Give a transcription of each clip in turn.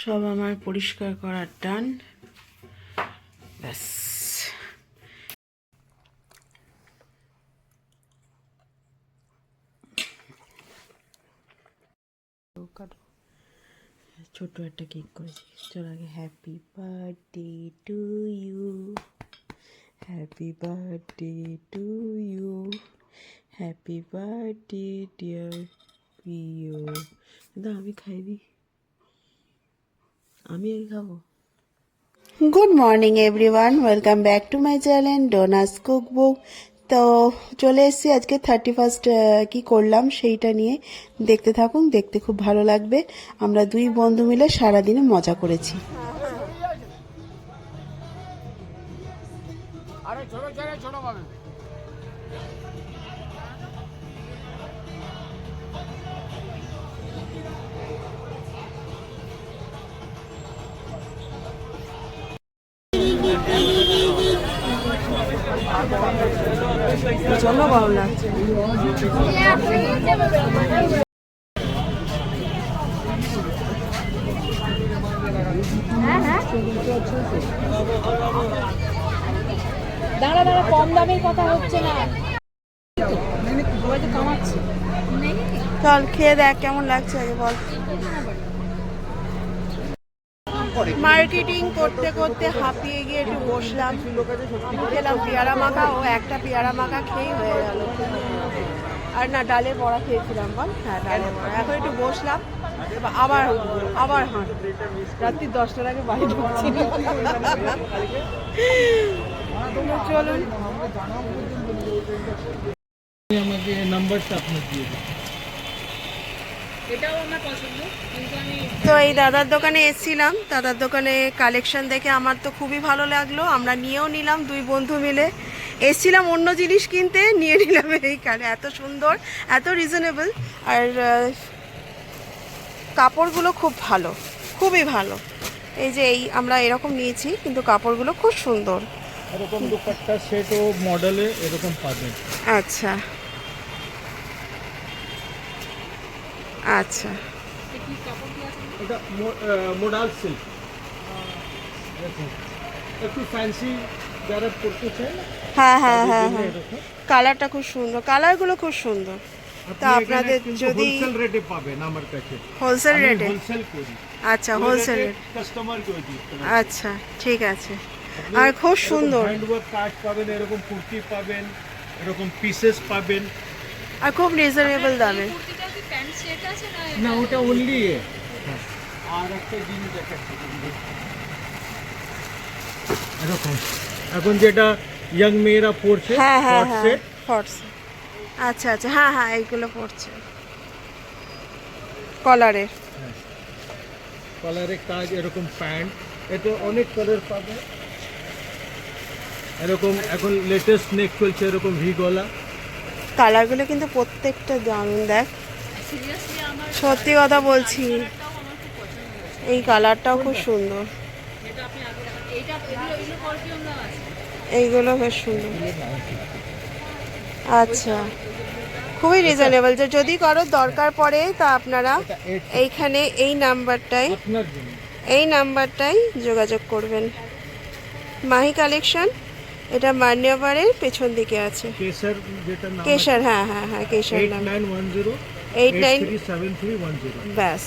সব আমার পরিষ্কার করার টান ব্যাস। ছোট একটা কেক করেছি। চল আগে happy birthday to you happy birthday to you happy birthday dear প্রিয় দাদা আমি খাই দিই। আমি খাব। Good morning everyone welcome back to my channel Donas cookbook তো চলে এসেছি আজকে থার্টি ফার্স্ট কী করলাম সেইটা নিয়ে। দেখতে থাকুন, দেখতে খুব ভালো লাগবে। আমরা দুই বন্ধু মিলে সারাদিনে মজা করেছি। প্রচণ্ড গরম লাগছে। দাঁড়া দাঁড়া কম দামের কথা হচ্ছে না। চল খেয়ে দেখ কেমন লাগছে আগে বল। মার্কেটিং করতে করতে হাঁপিয়ে গিয়ে একটু বসলাম। খেলাম পেয়ারা মাখা ও একটা পেয়ারা মাখা খেয়েই হয়ে গেল। আর না ডালের বড়া খেয়েছিলাম বল? হ্যাঁ ডালের বড়া। এখন একটু বসলাম। আবার আবার হাঁট। রাত্রি দশটার আগে বাড়ি ঢুকছি। চলুন। আমাকে নাম্বারটা আপনি দিয়ে দিন এটাও আমার পছন্দ কিন্তু আমি তো এই দাদার দোকানে এসেছিলাম দাদার দোকানে কালেকশন দেখে আমার তো খুবই ভালো লাগল। আমরা নিয়েও নিলাম দুই বন্ধু মিলে। এসছিলাম অন্য জিনিস কিনতে নিয়ে নিলাম এই কালে এত সুন্দর এত রিজনেবল আর কাপড়গুলো খুব ভালো খুবই ভালো। এই যে এই আমরা এরকম নিয়েছি কিন্তু কাপড়গুলো খুব সুন্দর। এরকম দুপাট্টা সেট ও মডেলে এরকম পাবেন। আচ্ছা। আচ্ছা। এটা মোডাল সিল্ক একটু ফ্যান্সি যারা পড়তে চায় হ্যাঁ হ্যাঁ হ্যাঁ হ্যাঁ। কালারটা খুব সুন্দর কালারগুলো খুব সুন্দর। তা আপনাদের যদি হোলসেল রেটে পাবেন আমার কাছে। হোলসেল রেটে হোলসেল করি। আচ্ছা হোলসেল রেট কাস্টমার কেউ দিতে আচ্ছা ঠিক আছে। আর খুব সুন্দর। হ্যান্ডওয়ার্ক কাজ পাবেন এরকম কুর্তি পাবেন এরকম পিসেস পাবেন। আর খুব রিজনেবল দামে। কি প্যান্ট সেট আছে না না ওটা অনলি আর একটা জিনিস দেখাচ্ছি এরকম। এখন যেটা ইয়াং মেয়েরা পড়ছে হ্যাঁ হ্যাঁ হ্যাঁ আচ্ছা আচ্ছা হ্যাঁ হ্যাঁ এইগুলো পড়ছে কলারের। কলারে কাজ এরকম প্যান্ট। এতে অনেক কালার পাবে। এরকম এখন লেটেস্ট নেক চলছে এরকম ভি গলা। কালারগুলো কিন্তু প্রত্যেকটা দারুণ দেখ। সত্যি কথা বলছি। এই কালারটাও খুব সুন্দর। এইগুলো বেশ সুন্দর। আচ্ছা। খুবই রিজনেবল যে যদি কারোর দরকার পড়ে তা আপনারা এইখানে এই জন্য এই নাম্বারটাই যোগাযোগ করবেন। মাহি কালেকশন এটা মান্যবারের পেছন দিকে আছে। কেশর হ্যাঁ হ্যাঁ হ্যাঁ কেশর নাম। এইট নাইন ব্যাস।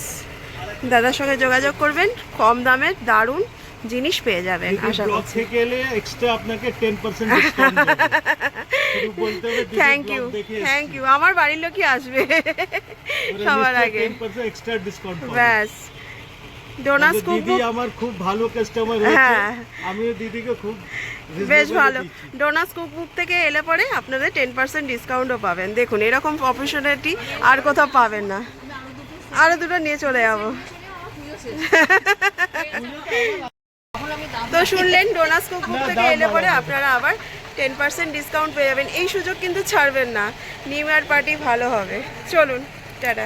দাদার সঙ্গে যোগাযোগ করবেন কম দামের দারুণ জিনিস পেয়ে যাবেন আশা করছি। থেকে এলে এক্সট্রা আপনাকে ten percent discount thank you thank you আমার বাড়ির লোকই আসবে সবার আগে। টেন পার্সেন্ট এক্সট্রা ডিসকাউন্ট ব্যাস। ডোনাস দিদি আমার খুব ভালো কাস্টমার হ্যাঁ। হয়েছে আমিও দিদিকে খুব বেশ ভালো। ডোনাস কুকবুক থেকে এলে পরে আপনাদের টেন পার্সেন্ট ডিসকাউন্টও পাবেন। দেখুন এরকম অপরচুনিটি আর কোথাও পাবেন না। আরও দুটো নিয়ে চলে যাব। তো শুনলেন ডোনাস কুকবুক থেকে এলে পরে আপনারা আবার টেন পার্সেন্ট ডিসকাউন্ট পেয়ে যাবেন। এই সুযোগ কিন্তু ছাড়বেন না। নিউ ইয়ার পার্টি ভালো হবে। চলুন টাটা।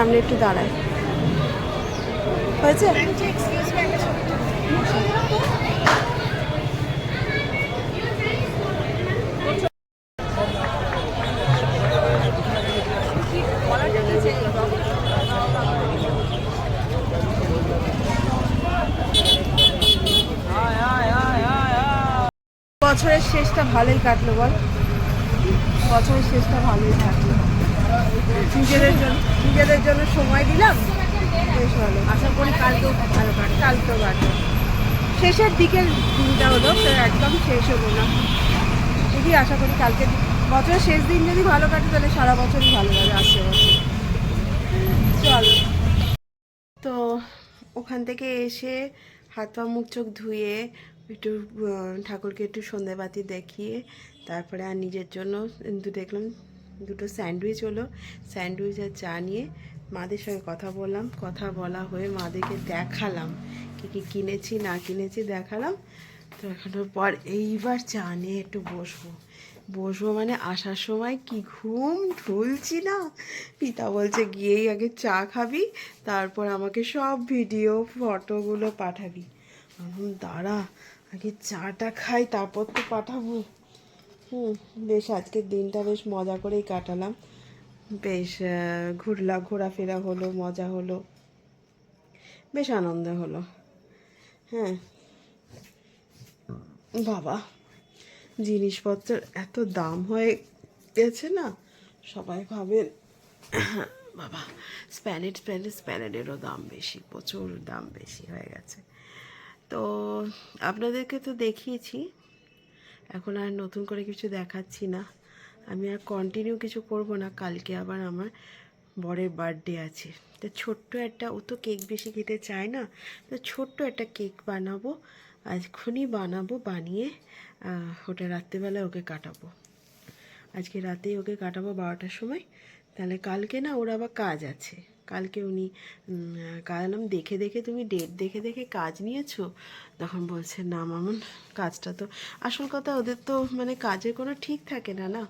সামনে একটু দাঁড়ায়। হয়েছে? বছরের শেষটা ভালোই কাটলো বল। বছরের শেষটা ভালোই কাটলো। নিজেদের জন্য নিজেদের জন্য সময় দিলাম। বেশ ভালো। আশা করি কালকেও ভালো কাটে কালকেও কাটবে। শেষের দিকের দিনটা হলো একদম শেষ হলো না। দেখি আশা করি কালকে বছরের শেষ দিন যদি ভালো কাটে তাহলে সারা বছরই ভালো লাগে আসছে বছর। চল। তো ওখান থেকে এসে হাত পা মুখ চোখ ধুয়ে একটু ঠাকুরকে একটু সন্ধেবাতি দেখিয়ে তারপরে আর নিজের জন্য দেখলাম দুটো স্যান্ডউইচ হলো, স্যান্ডউইচ আর চা নিয়ে মাদের সঙ্গে কথা বললাম। কথা বলা হয়ে মাদেরকে দেখালাম কী কী কিনেছি, না কিনেছি দেখালাম। তো এখানোর পর এইবার চা নিয়ে একটু বসবো। বসবো মানে আসার সময় কি ঘুম ঢুলছি না? পিতা বলছে, গিয়েই আগে চা খাবি, তারপর আমাকে সব ভিডিও, ফটোগুলো পাঠাবি। দাঁড়া, আগে চাটা খাই, তারপর তো পাঠাবো। হুম বেশ আজকের দিনটা বেশ মজা করেই কাটালাম। বেশ আহ, ঘুরলাম ঘোরাফেরা হলো মজা হলো বেশ আনন্দ হলো। হ্যাঁ। বাবা জিনিসপত্রের এত দাম হয়ে গেছে না? সবাই ভাবেন বাবা স্প্যানেট স্প্যানেট স্প্যানেটেরও দাম বেশি প্রচুর দাম বেশি হয়ে গেছে। তো আপনাদেরকে তো দেখিয়েছি এখন আর নতুন করে কিছু দেখাচ্ছি না। আমি আর কন্টিনিউ কিছু করব না, কালকে আবার আমার বরের বার্থডে আছে। তো ছোট্ট একটা, ও তো কেক বেশি খেতে চায় না, তো ছোট্ট একটা কেক বানাবো আজক্ষুনি বানাবো, বানিয়ে ওটা রাত্রেবেলা ওকে কাটাবো। আজকে রাতেই ওকে কাটাবো বারোটার সময়, তাহলে কালকে না ওর আবার কাজ আছে। কালকে উনি কালাম দেখে দেখে তুমি ডেট দেখে দেখে কাজ নিয়েছো? তখন বলছে, না মামুন, কাজটা তো আসল কথা ওদের তো মানে কাজের কোনো ঠিক থাকে না না?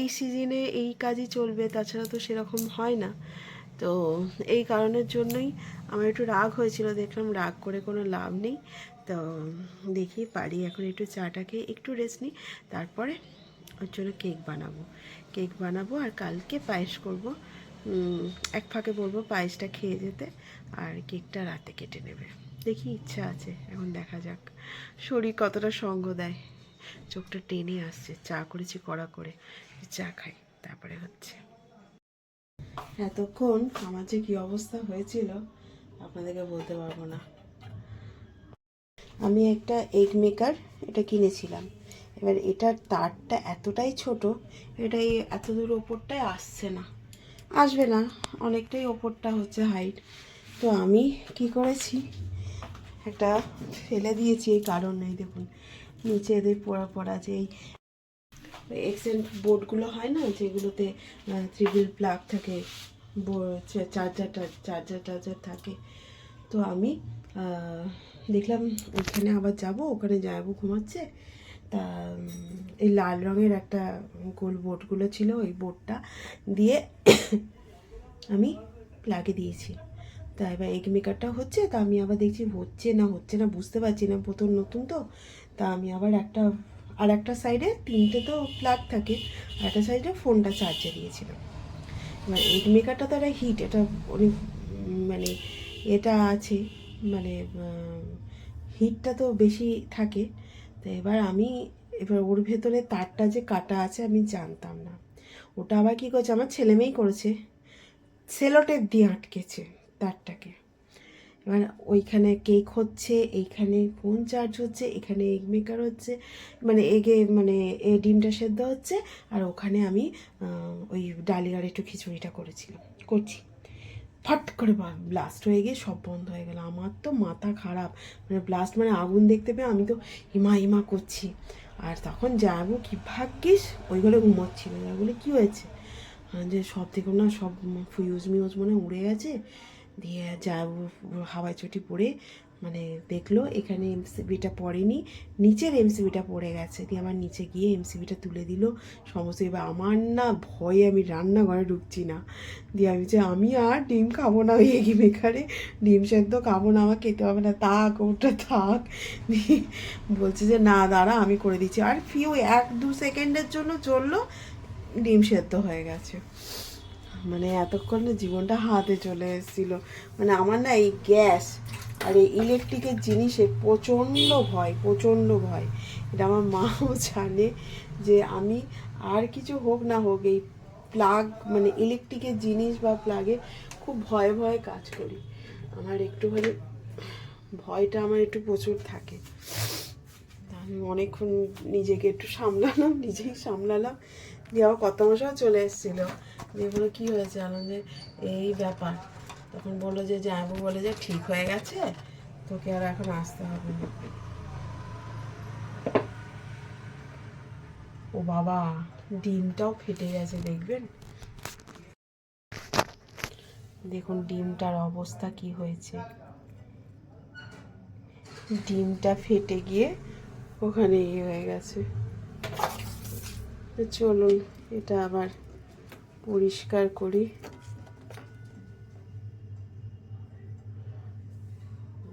এই সিজনে এই কাজই চলবে, তাছাড়া তো সেরকম হয় না। তো এই কারণের জন্যই আমার একটু রাগ হয়েছিল, দেখলাম রাগ করে কোনো লাভ নেই। তো দেখি, পারি, এখন একটু চাটাকে একটু রেস্ট নিই, তারপরে ওর জন্য কেক বানাবো। কেক বানাবো আর কালকে পায়েস করব। এক ফাঁকে বলব পায়েসটা খেয়ে যেতে আর কেকটা রাতে কেটে নেবে। দেখি ইচ্ছা আছে, এখন দেখা যাক। শরীর কতটা সঙ্গ দেয়। চোখটা টেনে আসছে, চা করেছি কড়া করে, চা খাই, তারপরে হচ্ছে। এতক্ষণ আমার যে কি অবস্থা হয়েছিল, আপনাদেরকে বলতে পারব না। আমি একটা এগ মেকার এটা কিনেছিলাম। এবার এটার তারটা এতটাই ছোট, এটা এত দূর ওপরটায় আসছে না। আসবে না, অনেকটাই ওপরটা হচ্ছে হাইট তো আমি কি করেছি? একটা ফেলে দিয়েছি এই কারণ নেই দেখুন, নিচে এদের পড়া পড়া যে এই এক্সেন্ট বোর্ডগুলো হয় না, যেগুলোতে ত্রিবিল প্লাগ থাকে চার্জার চার্জার টার্জার থাকে। তো আমি দেখলাম ওখানে আবার যাব, ওখানে যাব ঘুমাচ্ছে। তা এই লাল রঙের একটা গোল বোর্ডগুলো ছিল, ওই বোর্ডটা দিয়ে আমি প্লাগে দিয়েছি। তা এবার এগ মেকারটা হচ্ছে, তা আমি আবার দেখছি হচ্ছে না হচ্ছে না, বুঝতে পারছি না প্রথম নতুন তো। তা আমি আবার একটা, আর একটা সাইডে তিনটে তো প্লাগ থাকে, আর একটা সাইডে ফোনটা চার্জে দিয়েছিলাম। এবার এগ মেকারটা তো একটা হিট এটা অনেক মানে এটা আছে মানে হিটটা তো বেশি থাকে। তো এবার আমি, এবার ওর ভেতরে তারটা যে কাটা আছে আমি জানতাম না। ওটা আবার কী করছে? আমার ছেলে মেয়েই করেছে। সেলোটেপ দিয়ে আটকেছে তারটাকে। এবার ওইখানে কেক হচ্ছে, এইখানে ফোন চার্জ হচ্ছে, এখানে এগ মেকার হচ্ছে মানে এগে মানে এ ডিমটা সেদ্ধ হচ্ছে, আর ওখানে আমি ওই ডালিয়ার একটু খিচুড়িটা করেছিলাম। করছি। ফট করে ব্লাস্ট হয়ে গিয়ে সব বন্ধ হয়ে গেল। আমার তো মাথা খারাপ। মানে ব্লাস্ট মানে আগুন দেখতে পেয়ে আমি তো হিমা হিমা করছি। আর তখন যাব কি ভাগ্যিস ওই ওইগুলো ঘুমাচ্ছিল বলে কী হয়েছে? যে সব থেকে না সব ফিউজ মিউজ মনে উড়ে গেছে। দিয়ে যাব হাওয়াই চটি পড়ে মানে দেখল, এখানে এমসিবিটা পড়েনি, নিচের এমসিবিটা পড়ে গেছে। দিয়ে আমার নিচে গিয়ে এমসিবিটা তুলে দিল। সমস্ত এবার আমার না ভয়ে আমি রান্নাঘরে ঢুকছি না। দিয়ে আমি যে, আমি আর ডিম খাব না ওই এগি মেকারে ডিম সেদ্ধ খাব না আমার খেতে হবে না, থাক, ওটা থাক। বলছে যে, না, দাঁড়া, আমি করে দিচ্ছি। আর ফিউ এক দু সেকেন্ডের জন্য চলল, ডিম সেদ্ধ হয়ে গেছে। মানে এতক্ষণে জীবনটা হাতে চলে এসেছিল। মানে আমার না এই গ্যাস আর এই ইলেকট্রিকের জিনিসে প্রচণ্ড ভয় প্রচণ্ড ভয়। এটা আমার মাও জানে যে আমি আর কিছু হোক না হোক এই প্লাগ মানে ইলেকট্রিকের জিনিস বা প্লাগে খুব ভয়ে ভয়ে কাজ করি। আমার একটু একটুখানি ভয়টা আমার একটু প্রচুর থাকে। আমি অনেকক্ষণ নিজেকে একটু সামলালাম, নিজেই সামলালাম। দিয়ে আবার কত মশাও চলে এসেছিল। দিয়ে বলো কী হয়েছে আনন্দ? যে এই ব্যাপার। তখন বলল যে, যাব বলে যে ঠিক হয়ে গেছে, তোকে আর এখন আসতে হবে না। ও বাবা, ডিমটাও ফেটে গেছে, দেখবেন? দেখুন ডিমটার অবস্থা কি হয়েছে। ডিমটা ফেটে গিয়ে ওখানে ইয়ে হয়ে গেছে। চলুন, এটা আবার পরিষ্কার করি।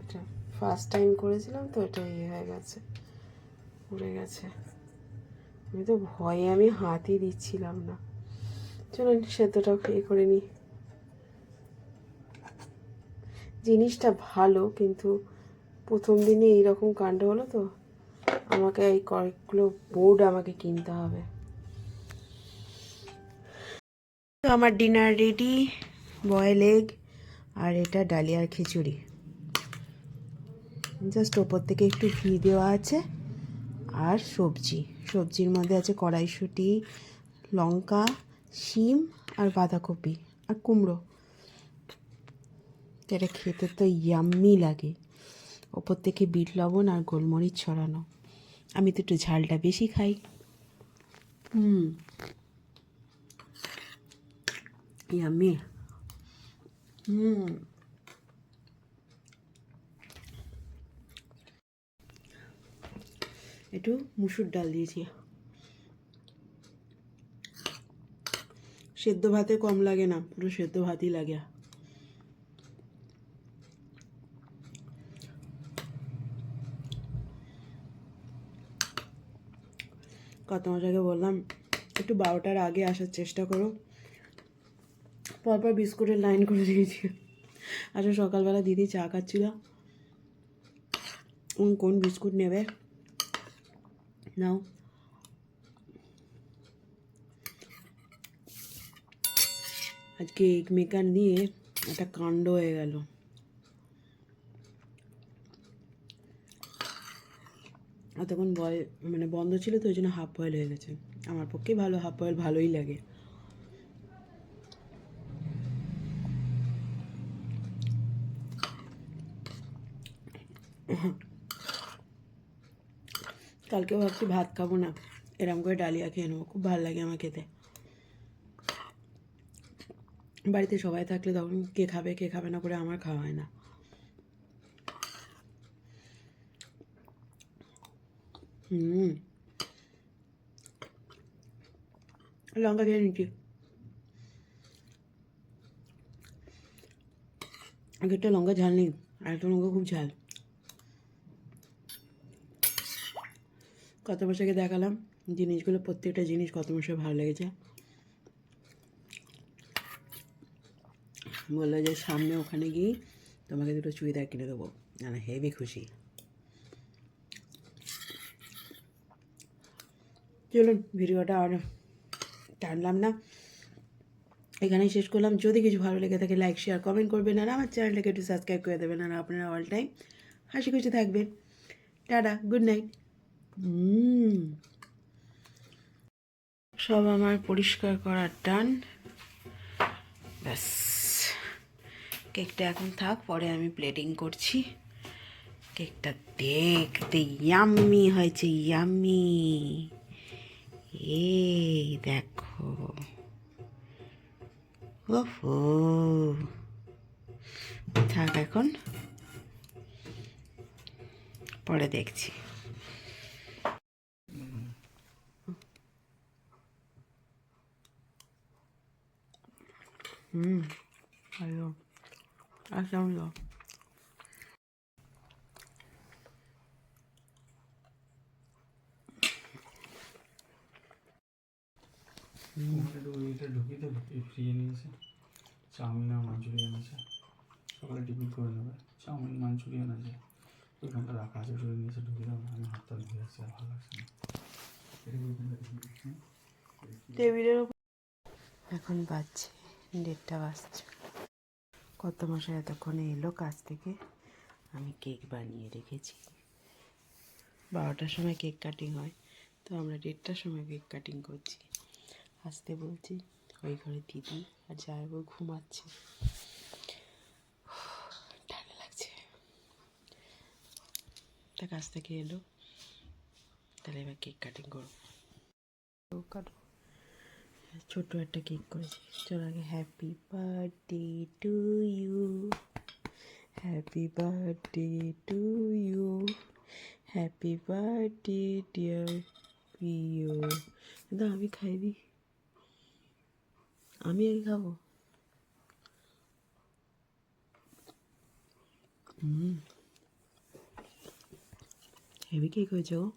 এটা ফার্স্ট টাইম করেছিলাম তো, এটা ইয়ে হয়ে গেছে পড়ে গেছে। আমি তো ভয়ে আমি হাতই দিচ্ছিলাম না। চলুন সেদ্ধটা ইয়ে করে নিই। জিনিসটা ভালো, কিন্তু প্রথম দিনে এইরকম কাণ্ড হলো তো, আমাকে এই কয়েকগুলো বোর্ড আমাকে কিনতে হবে। তো আমার ডিনার রেডি বয়েল এগ আর এটা ডালিয়ার খিচুড়ি। জাস্ট ওপর থেকে একটু ঘি দেওয়া আছে আর সবজি। সবজির মধ্যে আছে কড়াইশুঁটি, লঙ্কা, শিম আর বাঁধাকপি আর কুমড়ো। এটা খেতে তো ইয়াম্মি লাগে। ওপর থেকে বিট লবণ আর গোলমরিচ ছড়ানো। আমি তো একটু ঝালটা বেশি খাই। হুম। ইয়াম্মি হুম একটু মুসুর ডাল দিয়েছি। সেদ্ধ ভাতে কম লাগে না, পুরো সেদ্ধ ভাতই লাগে। কত মজাকে বললাম, একটু বারোটার আগে আসার চেষ্টা করো। পরপর বিস্কুটের লাইন করে দিয়েছি। আচ্ছা সকালবেলা দিদি চা খাচ্ছিল। কোন বিস্কুট নেবে? নাও। আজকে এগ মেকার নিয়ে একটা কাণ্ড হয়ে গেল। এতক্ষণ বয় মানে বন্ধ ছিল তো, ওই জন্য হাফ বয়েল হয়ে গেছে। আমার পক্ষে ভালো হাফ বয়েল ভালোই লাগে। কালকে ভাবছি ভাত খাব না, এরম করে ডালিয়া খেয়ে নেব, খুব ভালো লাগে আমার খেতে। বাড়িতে সবাই থাকলে তখন কে খাবে কে খাবে না করে আমার খাওয়া হয় না। হুম। লঙ্কা খেয়ে নিচ্ছি। আগেরটা লঙ্কা ঝাল নেই আরেকটা লঙ্কা খুব ঝাল। কত বছরকে দেখালাম, জিনিসগুলো, প্রত্যেকটা জিনিস কত বছর ভালো লেগেছে। বলল যে, সামনে ওখানে গিয়ে তোমাকে দুটো চুড়িদার কিনে দেবো। না হেভি খুশি। চলুন, ভিডিওটা আর টানলাম না। এখানেই শেষ করলাম। যদি কিছু ভালো লেগে থাকে লাইক শেয়ার কমেন্ট করবেন। আর আমার চ্যানেলটাকে একটু সাবস্ক্রাইব করে দেবেন। আর আপনারা অল টাইম হাসি খুশি থাকবেন। টাটা গুড নাইট সব আমার পরিষ্কার করার টান ব্যাস। কেকটা এখন থাক, পরে আমি প্লেটিং করছি। কেকটা দেখতে ইয়াম্মি হয়েছে ইয়াম্মি এই দেখো। ওহো। থাক এখন। পরে দেখছি। হুম ভালো এটা ঢুকিয়ে দেবে এই ফ্রিজে নিয়েছে চাউমিন আর মাঞ্চুরিয়ান আছে সকালে টিফিন করে নেবে চাউমিন মাঞ্চুরিয়ান আছে ওইখানটা রাখা আছে ওটা নিয়েছে ঢুকিয়ে দেবে আমি হাতটা ধুয়ে আসছি আর ভালো লাগছে না টেবিলের এখন বাজছে। দেড়টা বাজছে। কত মশাই এতক্ষণে এলো কাজ থেকে? আমি কেক বানিয়ে রেখেছি। বারোটার সময় কেক কাটিং হয়, তো আমরা দেড়টার সময় কেক কাটিং করছি। আসতে বলছি, ওই ঘরে দিদি আর যাইবো ঘুমাচ্ছে। ঠান্ডা লাগছে। তা কাছ থেকে এলো, তাহলে এবার কেক কাটিং করব। তো কাটো ছোট একটা কেক করেছি। চল আগে happy birthday to you happy birthday to you happy birthday dear প্রিয় দাও আমি খাই দিই আমি আগে খাব। হুম। হেভি কেক হয়েছে গো।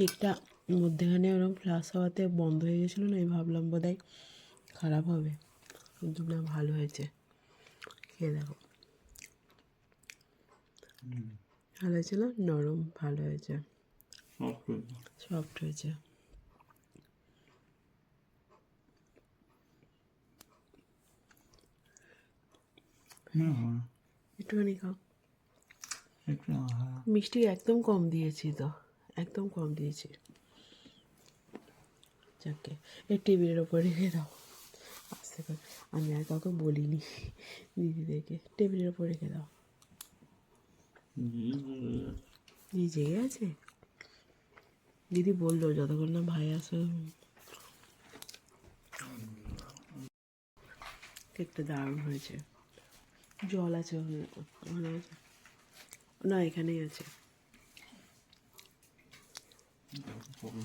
কেকটা মধ্যেখানে ওরকম ফ্লাস হওয়াতে বন্ধ হয়ে গেছিল না আমি ভাবলাম বোধহয় খারাপ হবে। কিন্তু না ভালো হয়েছে। খেয়ে দেখো। ভালো হয়েছে না? নরম ভালো হয়েছে। সফট হয়েছে। হ্যাঁ হ্যাঁ একটুখানি খাও। মিষ্টি একদম কম দিয়েছি তো। একদম কম দিয়েছি। যাকে, এই টেবিলের ওপর রেখে দাও। আস্তে করে, আমি আর কাউকে বলিনি দিদিদেরকে, টেবিলের ওপর রেখে দাও। দিদি জেগে আছে দিদি বলল, যতক্ষণ না ভাই আসে কেকটা দারুণ হয়েছে। জল আছে ওখানে আছে। না, এখানেই আছে। 我们